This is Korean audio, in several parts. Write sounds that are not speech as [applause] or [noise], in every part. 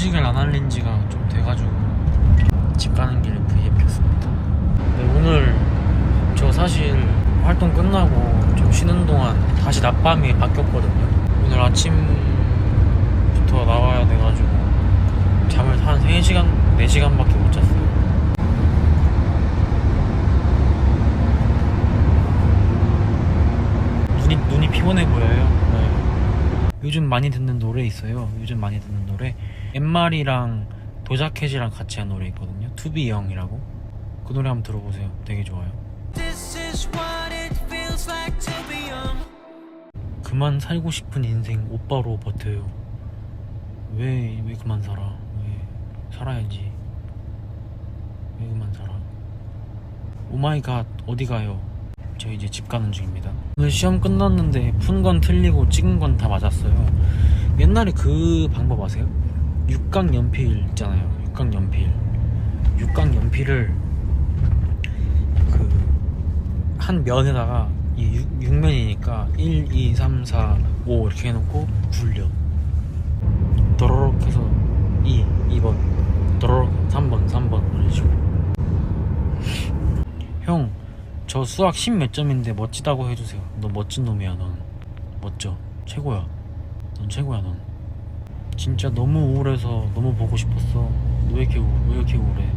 알린 지가 좀 돼가지고 집 가는 길에 V앱혔습니다. 네, 오늘 저 사실 활동 끝나고 좀 쉬는 동안 다시 낮밤이 바뀌었거든요. 오늘 아침부터 나와야 돼가지고 잠을 한 3시간, 4시간밖에 못 잤어요. 눈이, 눈이 피곤해 보여요. 네. 요즘 많이 듣는 노래 있어요. 요즘 많이 듣는 노래. 엠마리랑 도자켓이랑 같이 한 노래 있거든요. 투비 영이라고. 그 노래 한번 들어보세요. 되게 좋아요. Like. 그만 살고 싶은 인생 오빠로 버텨요. 왜, 왜 그만 살아? 왜 살아야지. 왜 그만 살아? 오마이갓 어디 가요? 저 이제 집 가는 중입니다. 오늘 시험 끝났는데 푼 건 틀리고 찍은 건 다 맞았어요. 옛날에 그 방법 아세요? 육각 연필 있잖아요. 육각 연필. 육각 연필을 그 한 면에다가 이 6, 면이니까 1, 2, 3, 4, 5 이렇게 해놓고 굴려 도로록 해서 2, 2번 도로록 3번, 3번 이런 식으로 형, 저 수학 10 몇 점인데 멋지다고 해주세요. 너 멋진 놈이야 넌. 멋져. 최고야. 넌 최고야 넌. 진짜 너무 우울해서 너무 보고 싶었어. 왜 이렇게, 우, 왜 이렇게 우울해?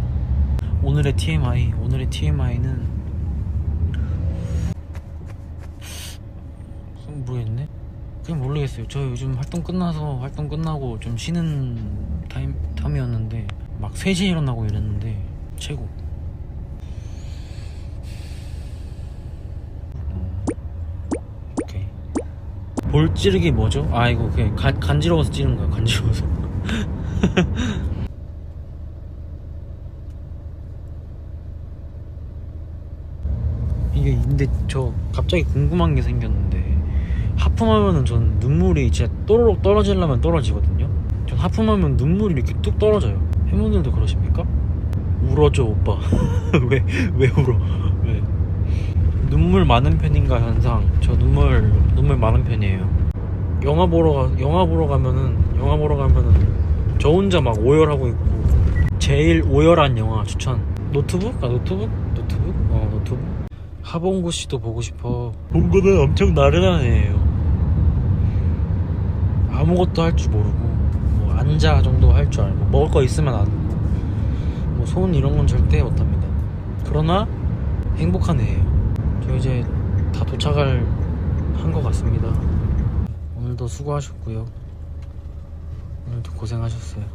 오늘의 TMI 오늘의 TMI는 모르겠네. 그냥 모르겠어요. 저 요즘 활동 끝나서 활동 끝나고 좀 쉬는 타임 탐이었는데 막 3시에 일어나고 이랬는데 최고. 음, 오케이. 볼 찌르기 뭐죠? 아 이거 그냥 간, 간지러워서 찌른 거야. 간지러워서. [laughs] 이게 근데 저 갑자기 궁금한 게 생겼는데 하품하면은 전 눈물이 진짜 또로록 떨어지려면 떨어지거든요. 전 하품하면 눈물이 이렇게 뚝 떨어져요. 팬분들도 그러십니까? 울어줘 오빠. [laughs] 왜 왜 울어? 왜? 눈물 많은 편인가 현상. 저 눈물 눈물 많은 편이에요. 영화 보러 가 영화 보러 가면은 영화 보러 가면은 저 혼자 막 오열하고 있고 제일 오열한 영화 추천. 노트북? 아 노트북? 노트북? 어 노트북. 하봉구 씨도 보고 싶어. 봉구는 엄청 나른한 애예요. 아무것도 할 줄 모르고 뭐 앉아 정도 할 줄 알고 먹을 거 있으면 안고 뭐 소원 이런 건 절대 못합니다. 그러나 행복한 애예요. 저 이제 다 도착을 한 것 같습니다. 오늘도 수고하셨고요. 오늘도 고생하셨어요.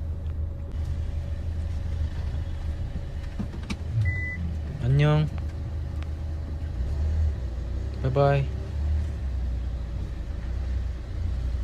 안녕. 바이바이.